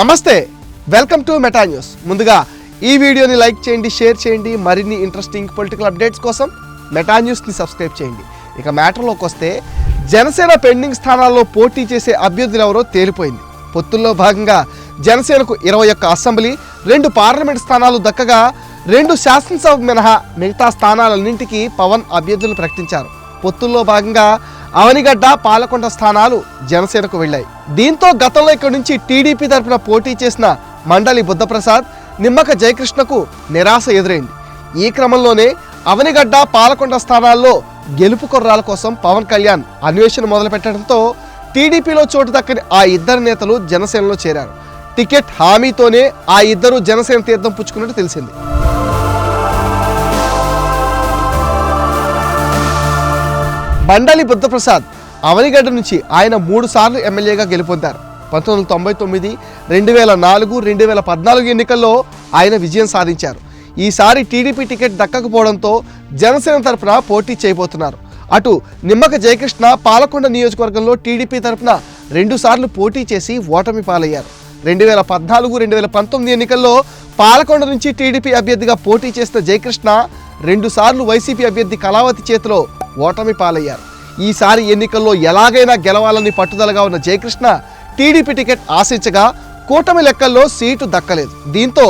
నమస్తే welcome to meta news. ముందుగా ఈ వీడియోని లైక్ చేయండి షేర్ చేయండి మరిన్ని ఇంట్రెస్టింగ్ పొలిటికల్ అప్డేట్స్ కోసం మెటా న్యూస్ని సబ్స్క్రైబ్ చేయండి. ఇక మ్యాటర్లోకి వస్తే జనసేన పెండింగ్ స్థానాల్లో పోటీ చేసే అభ్యర్థులు ఎవరో తేలిపోయింది. పొత్తుల్లో భాగంగా జనసేనకు ఇరవై ఒక్క అసెంబ్లీ రెండు పార్లమెంట్ స్థానాలు దక్కగా రెండు శాసనసభ మినహా మిగతా స్థానాలన్నింటికీ పవన్ అభ్యర్థులు ప్రకటించారు. పొత్తుల్లో భాగంగా అవనిగడ్డ పాలకొండ స్థానాలు జనసేనకు వెళ్ళాయి. దీంతో గతంలో ఇక్కడి నుంచి టీడీపీ తరఫున పోటీ చేసిన మండలి బుద్ధప్రసాద్ నిమ్మక జయకృష్ణకు నిరాశ ఎదురైంది. ఈ క్రమంలోనే అవనిగడ్డ పాలకొండ స్థానాల్లో గెలుపు కొర్రాల కోసం పవన్ కళ్యాణ్ అన్వేషణ మొదలుపెట్టడంతో టీడీపీలో చోటు దక్కని ఆ ఇద్దరు నేతలు జనసేనలో చేరారు. టికెట్ హామీతోనే ఆ ఇద్దరు జనసేన తీర్థం పుచ్చుకున్నట్టు తెలిసింది. బండలి బుద్ధప్రసాద్ అవనిగడ్డ నుంచి ఆయన మూడు సార్లు ఎమ్మెల్యేగా గెలుపొందారు. పంతొమ్మిది వందల తొంభై తొమ్మిది రెండు వేల నాలుగు రెండు వేల పద్నాలుగు ఎన్నికల్లో ఆయన విజయం సాధించారు. ఈసారి టీడీపీ టికెట్ దక్కకపోవడంతో జనసేన తరఫున పోటీ చేయబోతున్నారు. అటు నిమ్మక జయకృష్ణ పాలకొండ నియోజకవర్గంలో టీడీపీ తరఫున రెండుసార్లు పోటీ చేసి ఓటమి పాలయ్యారు. రెండు వేల పద్నాలుగు రెండు వేల పంతొమ్మిది ఎన్నికల్లో పాలకొండ నుంచి టీడీపీ అభ్యర్థిగా పోటీ చేసిన జయకృష్ణ రెండుసార్లు వైసీపీ అభ్యర్థి కళావతి చేతిలో ఓటమి పాలయ్యారు. ఈసారి ఎన్నికల్లో ఎలాగైనా గెలవాలని పట్టుదలగా ఉన్న జయకృష్ణ టీడీపీ టికెట్ ఆశించగా కూటమి లెక్కల్లో సీటు దక్కలేదు. దీంతో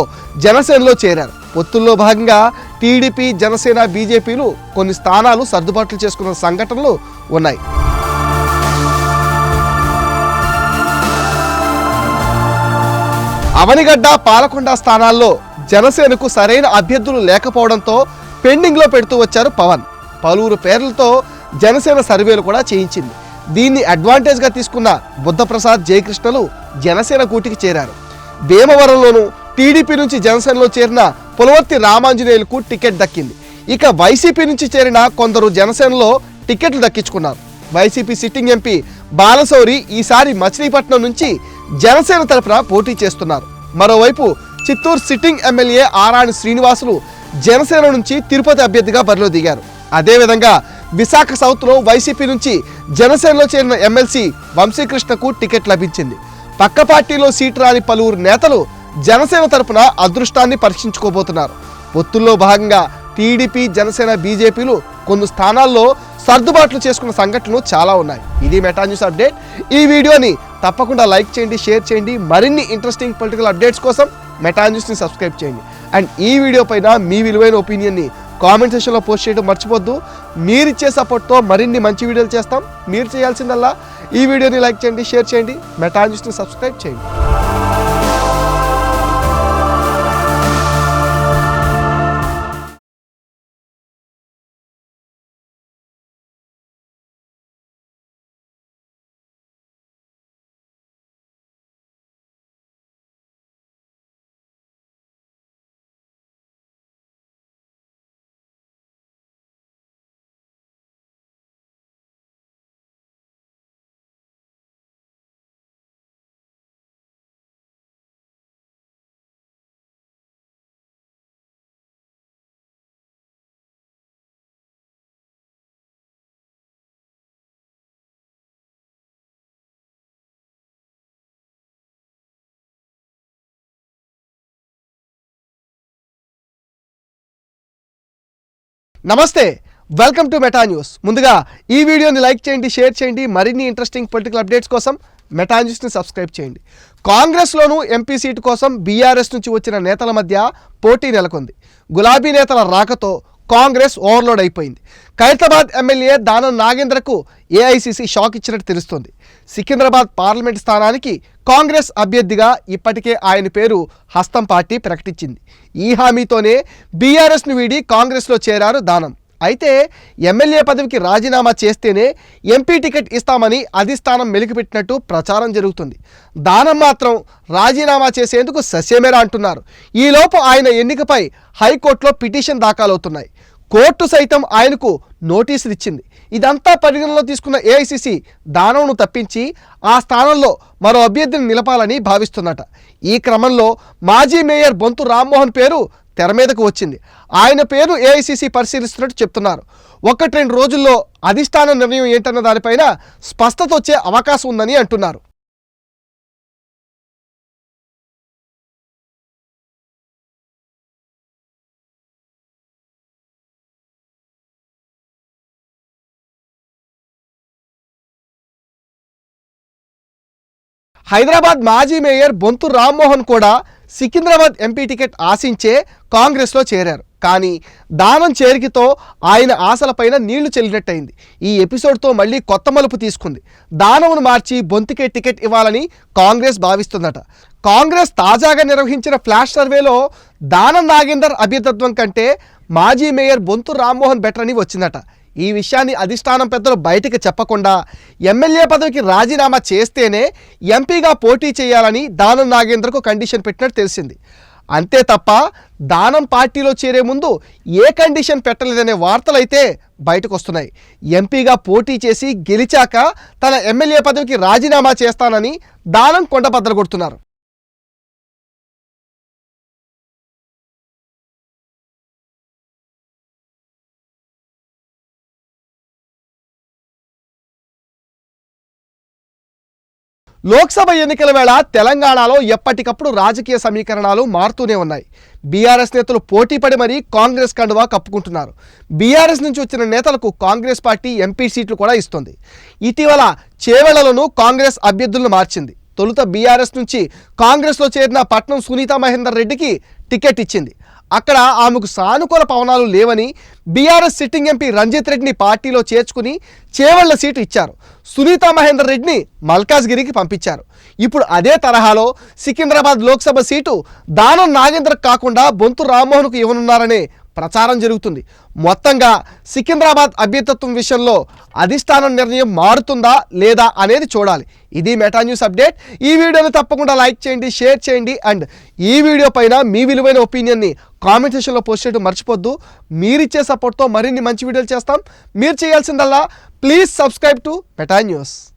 జనసేనలో చేరారు. పొత్తుల్లో భాగంగా టీడీపీ జనసేన బీజేపీలు కొన్ని స్థానాలు సర్దుబాట్లు చేసుకున్న సంఘటనలు ఉన్నాయి. అవనిగడ్డ పాలకొండ స్థానాల్లో జనసేనకు సరైన అభ్యర్థులు లేకపోవడంతో పెండింగ్లో పెడుతూ వచ్చారు పవన్. పలువురు పేర్లతో జనసేన సర్వేలు కూడా చేయించింది. దీన్ని అడ్వాంటేజ్గా తీసుకున్న బుద్ధప్రసాద్ జయకృష్ణలు జనసేన కూటికి చేరారు. భీమవరంలోనూ టీడీపీ నుంచి జనసేనలో చేరిన పులవర్తి రామాంజనేయులకు టికెట్ దక్కింది. ఇక వైసీపీ నుంచి చేరిన కొందరు జనసేనలో టికెట్లు దక్కించుకున్నారు. వైసీపీ సిట్టింగ్ ఎంపీ బాలశౌరి ఈసారి మచిలీపట్నం నుంచి జనసేన తరపున పోటీ చేస్తున్నారు. మరోవైపు చిత్తూరు సిట్టింగ్ ఎమ్మెల్యే ఆరాణి శ్రీనివాసులు జనసేన నుంచి తిరుపతి అభ్యర్థిగా బరిలో దిగారు. అదేవిధంగా విశాఖ సౌత్లో వైసీపీ నుంచి జనసేనలో చేరిన ఎమ్మెల్సీ వంశీకృష్ణకు టికెట్ లభించింది. పక్క పార్టీలో సీటు రాని పలువురు నేతలు జనసేన తరపున అదృష్టాన్ని పరీక్షించుకోబోతున్నారు. ఒత్తుల్లో భాగంగా టీడీపీ జనసేన బీజేపీలు కొన్ని స్థానాల్లో సర్దుబాట్లు చేసుకున్న సంఘటనలు చాలా ఉన్నాయి. ఇది మెటా న్యూస్ అప్డేట్. ఈ వీడియోని తప్పకుండా లైక్ చేయండి షేర్ చేయండి. మరిన్ని ఇంట్రెస్టింగ్ పొలిటికల్ అప్డేట్స్ కోసం మెటా న్యూస్ని సబ్స్క్రైబ్ చేయండి. అండ్ ఈ వీడియో పైన మీ విలువైన ఒపీనియన్ని కామెంట్ సెక్షన్లో పోస్ట్ చేయడం మర్చిపోద్దు. మీరిచ్చే సపోర్ట్తో మరిన్ని మంచి వీడియోలు చేస్తాం. మీరు చేయాల్సిందల్లా ఈ వీడియోని లైక్ చేయండి షేర్ చేయండి. మెటా సబ్స్క్రైబ్ చేయండి. నమస్తే వెల్కమ్ టు మెటా న్యూస్ ముందుగా ఈ వీడియోని లైక్ చేయండి షేర్ చేయండి మరిన్ని ఇంట్రెస్టింగ్ పొలిటికల్ అప్డేట్స్ కోసం మెటా న్యూస్ని సబ్స్క్రైబ్ చేయండి. కాంగ్రెస్లోనూ ఎంపీ సీటు కోసం బీఆర్ఎస్ నుంచి వచ్చిన నేతల మధ్య పోటీ నెలకొంది. గులాబీ నేతల రాకతో కాంగ్రెస్ ఓవర్లోడ్ అయిపోయింది. ఖైరతాబాద్ ఎమ్మెల్యే దానం నాగేంద్రకు ఏఐసిసి షాక్ ఇచ్చినట్టు తెలుస్తోంది. సికింద్రాబాద్ పార్లమెంట్ స్థానానికి కాంగ్రెస్ అభ్యర్థిగా ఇప్పటికే ఆయన పేరు హస్తం పార్టీ ప్రకటించింది. ఈ హామీతోనే బీఆర్ఎస్ను వీడి కాంగ్రెస్లో చేరారు దానం. అయితే ఎమ్మెల్యే పదవికి రాజీనామా చేస్తేనే ఎంపీ టికెట్ ఇస్తామని అధిష్టానం మెలికిపెట్టినట్టు ప్రచారం జరుగుతుంది. దానం మాత్రం రాజీనామా చేసేందుకు ససేమేరా అంటున్నారు. ఈలోపు ఆయన ఎన్నికపై హైకోర్టులో పిటిషన్ దాఖలవుతున్నాయి. కోర్టు సైతం ఆయనకు నోటీసులు ఇచ్చింది. ఇదంతా పరిగణలో తీసుకున్న ఏఐసిసి దానంను తప్పించి ఆ స్థానంలో మరో అభ్యర్థిని నిలపాలని భావిస్తున్నట. ఈ క్రమంలో మాజీ మేయర్ బొంతు రామ్మోహన్ పేరు తెర మీదకు వచ్చింది. ఆయన పేరు ఏఐసిసి పరిశీలిస్తున్నట్టు చెప్తున్నారు. ఒకటి రెండు రోజుల్లో అధిష్టాన నిర్ణయం ఏంటన్న దానిపైన స్పష్టత వచ్చే అవకాశం ఉందని అంటున్నారు. హైదరాబాద్ మాజీ మేయర్ బొంతు రామ్మోహన్ కూడా సికింద్రాబాద్ ఎంపీ టికెట్ ఆశించే కాంగ్రెస్లో చేరారు. కానీ దానం చేరికతో ఆయన ఆశలపైన నీళ్ళు చెల్లినట్టయింది. ఈ ఎపిసోడ్తో మళ్ళీ కొత్త మలుపు తీసుకుంది. దానమును మార్చి బొంతికే టికెట్ ఇవ్వాలని కాంగ్రెస్ భావిస్తుందట. కాంగ్రెస్ తాజాగా నిర్వహించిన ఫ్లాష్ సర్వేలో దానం నాగేందర్ అభ్యర్థత్వం కంటే మాజీ మేయర్ బొంతు రామ్మోహన్ బెటర్ అని వచ్చిందట. ఈ విషయాన్ని అధిష్టానం పెద్దలు బయటకు చెప్పకుండా ఎమ్మెల్యే పదవికి రాజీనామా చేస్తేనే ఎంపీగా పోటీ చేయాలని దానం నాగేంద్రకు కండిషన్ పెట్టినట్టు తెలిసింది. అంతే తప్ప దానం పార్టీలో చేరే ముందు ఏ కండిషన్ పెట్టలేదనే వార్తలైతే బయటకు వస్తున్నాయి ఎంపీగా పోటీ చేసి గెలిచాక తన ఎమ్మెల్యే పదవికి రాజీనామా చేస్తానని దానం కొండపద్దలు కొడుతున్నారు. లోక్సభ ఎన్నికల వేళ తెలంగాణలో ఎప్పటికప్పుడు రాజకీయ సమీకరణాలు మారుతూనే ఉన్నాయి. బీఆర్ఎస్ నేతలు పోటీపడి మరీ కాంగ్రెస్ కండువా కప్పుకుంటున్నారు. బీఆర్ఎస్ నుంచి వచ్చిన నేతలకు కాంగ్రెస్ పార్టీ ఎంపీ సీట్లు కూడా ఇస్తుంది. ఇటీవల చేవెళ్ళలోనూ కాంగ్రెస్ అభ్యర్థులను మార్చింది. తొలుత బీఆర్ఎస్ నుంచి కాంగ్రెస్లో చేరిన పట్నం సునీత మహేందర్ రెడ్డికి టికెట్ ఇచ్చింది. అక్కడ ఆమెకు సానుకూల పవనాలు లేవని బీఆర్ఎస్ సిట్టింగ్ ఎంపీ రంజిత్ రెడ్డిని పార్టీలో చేర్చుకుని చేవళ్ళ సీటు ఇచ్చారు. సునీత మహేందర్ రెడ్డిని మల్కాజ్గిరికి పంపించారు. ఇప్పుడు అదే తరహాలో సికింద్రాబాద్ లోక్సభ సీటు దానం నాగేంద్ర కాకుండా బొంతు రామ్మోహన్కు ఇవ్వనున్నారనే ప్రచారం జరుగుతుంది. మొత్తంగా సికింద్రాబాద్ అభ్యర్థత్వం విషయంలో అధిష్టానం నిర్ణయం మారుతుందా లేదా అనేది చూడాలి. ఇది మెటా న్యూస్ అప్డేట్. ఈ వీడియోని తప్పకుండా లైక్ చేయండి షేర్ చేయండి అండ్ ఈ వీడియో పైన మీ విలువైన ఒపీనియన్ని కామెంట్ సెషన్లో పోస్ట్ చేయడం మర్చిపోద్దు. మీరిచ్చే సపోర్ట్తో మరిన్ని మంచి వీడియోలు చేస్తాం. మీరు చేయాల్సిందల్లా please subscribe to Meta news.